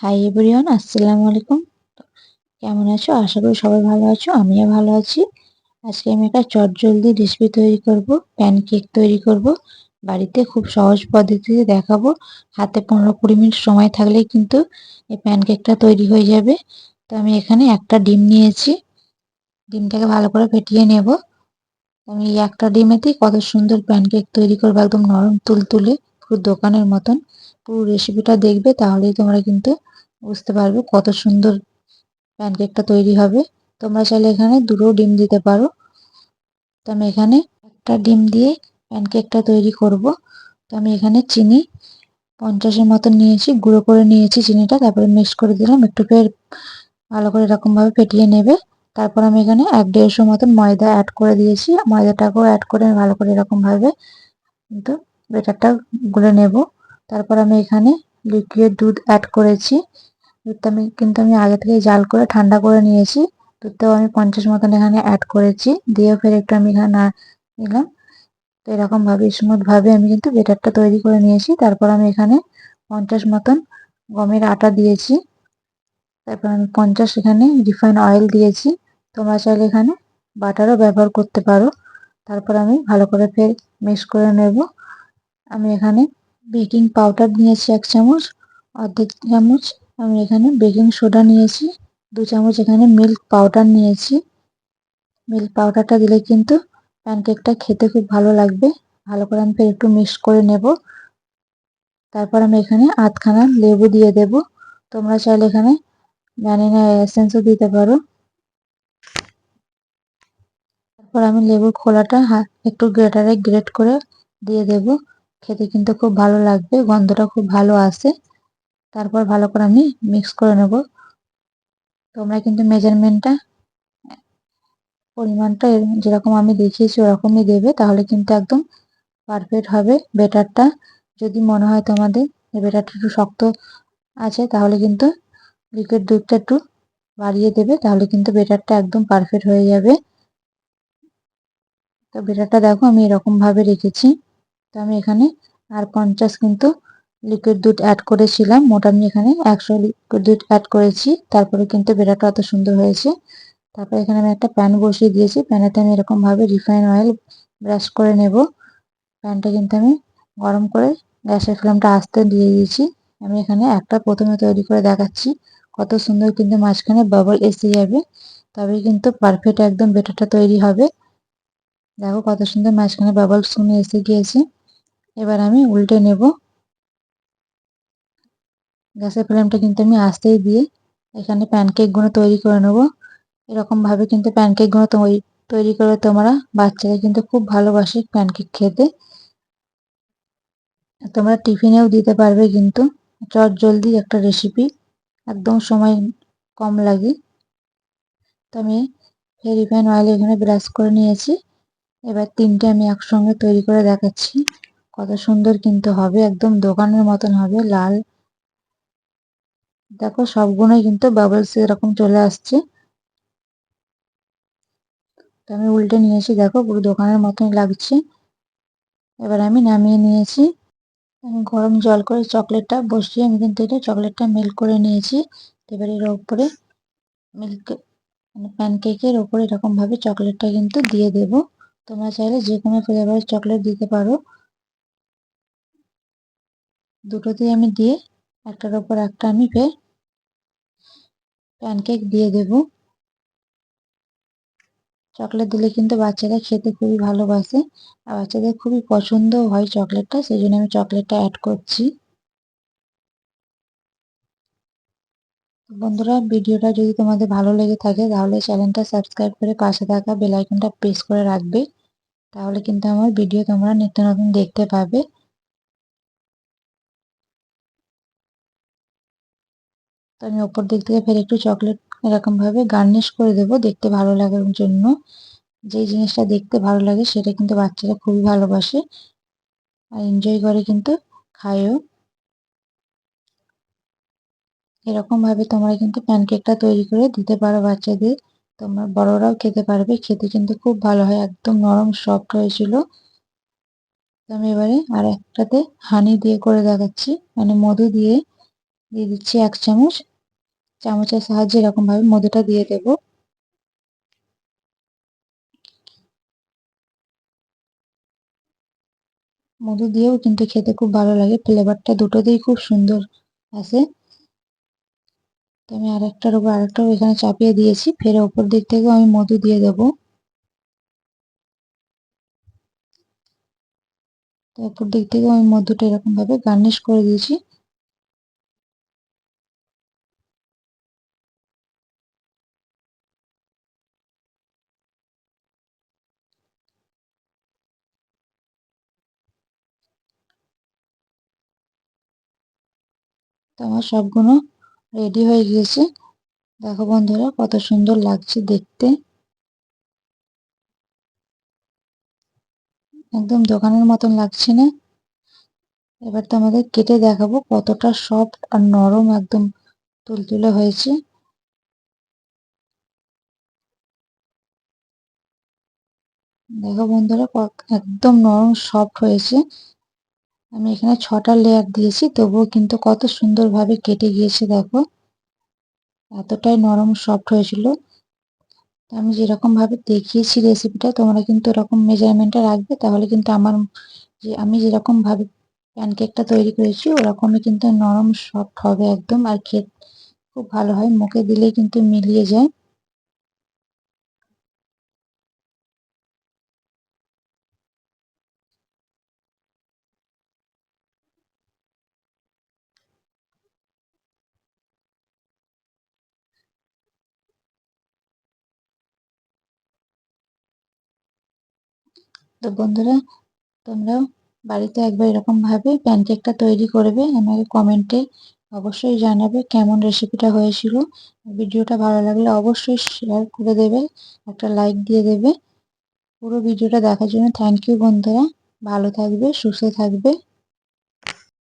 Hi everyone আসসালামু আলাইকুম কেমন আছো? আশা করি সবাই ভালো আছো। আমিও ভালো আছি। আজকে আমি একটা চটজলদি রেসিপি তৈরি করব প্যানকেক তৈরি করব। বাড়িতে খুব সহজ পদ্ধতিতে দেখাবো। হাতে পনেরো কুড়ি মিনিট সময় থাকলেই কিন্তু এই প্যানকেকটা তৈরি হয়ে যাবে। তো আমি এখানে একটা ডিম নিয়েছি। ডিমটাকে ভালো করে ফেটিয়ে নেব। আমি একটা ডিমেতেই কত সুন্দর প্যানকেক তৈরি করব, একদম নরম তুলতুলে, পুরো দোকানের মতন। পুরো রেসিপিটা দেখবে, তাহলেই তোমরা কিন্তু বুঝতে পারবে কত সুন্দর প্যানকেকটা তৈরি হবে। তোমরা চাইলে এখানে দুটো ডিম দিতে পারো। তো আমি এখানে একটা ডিম দিয়ে প্যানকেকটা তৈরি করব। তো আমি এখানে চিনি পঞ্চাশের মতন নিয়েছি, গুঁড়ো করে নিয়েছি চিনিটা, তারপরে মিক্স করে দিলাম, একটু ফের ভালো করে এরকমভাবে ফেটিয়ে নেবে। তারপর আমি এখানে এক দেড়শো মতন ময়দা অ্যাড করে দিয়েছি। ময়দাটাকেও অ্যাড করে ভালো করে এরকমভাবে কিন্তু বেটারটা গুলে নেব। তারপর আমি এখানে লিকুইড দুধ অ্যাড করেছি। দুধটা আমি, কিন্তু আমি আগে থেকে জাল করে ঠান্ডা করে নিয়েছি। দুধটাও আমি পঞ্চাশ মতন এখানে অ্যাড করেছি। দিয়েও ফের একটু আমি এখানে নিলাম তো এরকম ভাবে স্মুথ ভাবে আমি কিন্তু বেটারটা তৈরি করে নিয়েছি। তারপর আমি এখানে পঞ্চাশ মতন গমের আটা দিয়েছি। তারপর আমি পঞ্চাশ এখানে রিফাইন অয়েল দিয়েছি। তোমরা চাইলে এখানে বাটারও ব্যবহার করতে পারো। তারপর আমি ভালো করে ফের মিক্স করে নেব। আমি এখানে বেকিং পাউডার নিয়েছি এক চামচ, অর্ধেক চামচ। আমি এখানে বেকিং সোডা নিয়েছি। দু চামচ এখানে মিল্ক পাউডার নিয়েছি। মিল্ক পাউডারটা দিলে কিন্তু প্যানকেকটা খেতে খুব ভালো লাগবে। ভালো করে আমি একটু মিক্স করে নেব। তারপর আমি এখানে আধখানা লেবু দিয়ে দেব। তোমরা চাইলে এখানে ভ্যানিলা এসেন্সও দিতে পারো। তারপর আমি লেবুর খোলাটা একটু গ্রেটারে গ্রেট করে দিয়ে দেব। খেতে কিন্তু খুব ভালো লাগবে, গন্ধটা খুব ভালো আসে। তারপর ভালো করে আমি মিক্স করে নেব। তোমরা কিন্তু মেজারমেন্টটা পরিমাণটা যেরকম আমি দেখিয়েছি ওরকমই দেবে, তাহলে কিন্তু একদম পারফেক্ট হবে। বেটারটা যদি মনে হয় তোমাদের বেটারটা একটু শক্ত আছে, তাহলে কিন্তু লিকুইড দুধটা একটু বাড়িয়ে দেবে, তাহলে কিন্তু বেটারটা একদম পারফেক্ট হয়ে যাবে। তো বেটারটা দেখো আমি এরকমভাবে রেখেছি। তো আমি এখানে আর পঞ্চাশ কিন্তু লিকুইড দুধ অ্যাড করেছিলাম, মোট আমি এখানে একশো লিকুইড দুধ অ্যাড করেছি। তারপরে কিন্তু বেটাটা অত সুন্দর হয়েছে। তারপরে এখানে আমি একটা প্যান বসিয়ে দিয়েছি। প্যানেতে আমি এরকমভাবে রিফাইন অয়েল ব্রাশ করে নেব। প্যানটা কিন্তু আমি গরম করে গ্যাসের ফ্লেমটা আস্তে দিয়ে দিয়েছি। আমি এখানে একটা প্রথমে তৈরি করে দেখাচ্ছি। কত সুন্দর কিন্তু মাঝখানে বাবল এসে যাবে। তবে কিন্তু পারফেক্ট একদম বেটারটা তৈরি হবে। দেখো কত সুন্দর মাঝখানে বাবল শুনে এসে গিয়েছে। এবার আমি উল্টে নেব। গ্যাসের ফ্লেমটা কিন্তু আমি আস্তেই দিয়ে এখানে প্যানকেকগুলো তৈরি করে নেব। এরকমভাবে কিন্তু প্যানকেকগুলো তৈরি করে তোমরা বাচ্চারা কিন্তু খুব ভালোবাসে প্যানকেক খেতে। তোমরা টিফিনেও দিতে পারবে কিন্তু। চট জলদি একটা রেসিপি একদম সময় কম লাগে। তো আমি রিফাইন অয়েল এখানে ব্রাশ করে নিয়েছি। এবার তিনটে আমি একসঙ্গে তৈরি করে দেখাচ্ছি। কত সুন্দর কিন্তু হবে, একদম দোকানের মতন হবে, লাল দেখো সবগুলোই কিন্তু বাবলস এরকম চলে আসছে। তো আমি উল্টে নিয়েছি দেখো পুরো দোকানের মতনই লাগছে। এবার আমি নামিয়ে নিয়েছি। গরম জল করে চকলেটটা বসিয়ে আমি কিন্তু এটা চকলেটটা মেল্ট করে নিয়েছি। এবার এর উপরে মিল্ক মানে প্যানকেকের ওপরে এরকমভাবে চকলেটটা কিন্তু দিয়ে দেব। তোমরা চাইলে যে কোনো ফ্লেভারের চকলেট দিতে পারো। দুটোতেই আমি দিয়ে একটার ওপর একটা আমি প্যানকেক দিয়ে দেব। চকলেট দিলে কিন্তু বাচ্চারা খেতে খুবই ভালোবাসে আর বাচ্চাদের খুবই পছন্দও হয় চকলেটটা সেই জন্য আমি চকলেটটা অ্যাড করছি। বন্ধুরা, ভিডিওটা যদি তোমাদের ভালো লেগে থাকে, তাহলে চ্যানেলটা সাবস্ক্রাইব করে পাশে থাকা বেল আইকনটা প্রেস করে রাখবে। তাহলে কিন্তু আমার ভিডিও তোমরা নিত্য নতুন দেখতে পাবে। তো আমি ওপর দিক থেকে ফের একটু চকলেট এরকম ভাবে গার্নিশ করে দেব দেখতে ভালো লাগার জন্য। যে জিনিসটা দেখতে ভালো লাগে সেটা কিন্তু বাচ্চারা খুবই ভালোবাসে আর এনজয় করে কিন্তু খায়ও। এরকম ভাবে তোমরা কিন্তু প্যানকেকটা তৈরি করে দিতে পারো বাচ্চাদের। তোমরা বড়রাও খেতে পারবে, খেতে কিন্তু খুব ভালো হয়, একদম নরম সফট হয়েছিল। আমি এবারে আর একটাতে হানি দিয়ে করে দেখাচ্ছি মানে মধু দিয়ে দিয়ে দিচ্ছি এক চামচ। চামচের সাহায্যে এরকম ভাবে মধুটা দিয়ে দেব। মধু দিয়েও কিন্তু খেতে খুব ভালো লাগে। ফ্লেভারটা দুটোতেই খুব সুন্দর আসে। তো আমি আরেকটার উপর, আরেকটাও এখানে চাপিয়ে দিয়েছি। ফের ওপর দিক থেকেও আমি মধু দিয়ে দেব। তো ওপর দিক থেকেও আমি মধুটা এরকম ভাবে গার্নিশ করে দিয়েছি। তো আমার সবগুলো রেডি হয়ে গিয়েছে। দেখো বন্ধুরা, কত সুন্দর লাগছে দেখতে। একদম দোকানের মতন লাগছে না। এবার তো আমাদের কেটে দেখাবো কতটা সফট আর নরম একদম তুলতুলে হয়েছে। দেখো বন্ধুরা একদম নরম সফট হয়েছে। আমি এখানে ছটা লেয়ার দিয়েছি, তবুও কিন্তু কত সুন্দরভাবে কেটে গিয়েছে দেখো। এতটাই নরম সফট হয়েছিল। আমি যেরকম ভাবে দেখিয়েছি রেসিপিটা তোমরা কিন্তু এরকম মেজারমেন্টটা রাখবে, তাহলে কিন্তু আমার যে আমি যেরকম ভাবে প্যানকেকটা তৈরি করেছি, ওরকমই কিন্তু নরম সফট হবে একদম, আর খেতে খুব ভালো হয়, মুখে দিলেই কিন্তু মিলিয়ে যায়। তো বন্ধুরা তোমরাও বাড়িতে একবার এরকম ভাবে প্যানকেকটা তৈরি করবে, আমাকে কমেন্টে অবশ্যই জানাবে কেমন রেসিপিটা হয়েছিল। ভিডিওটা ভালো লাগলে অবশ্যই শেয়ার করে দেবে, একটা লাইক দিয়ে দেবে। পুরো ভিডিওটা দেখার জন্য থ্যাংক ইউ বন্ধুরা। ভালো থাকবে, সুস্থ থাকবে।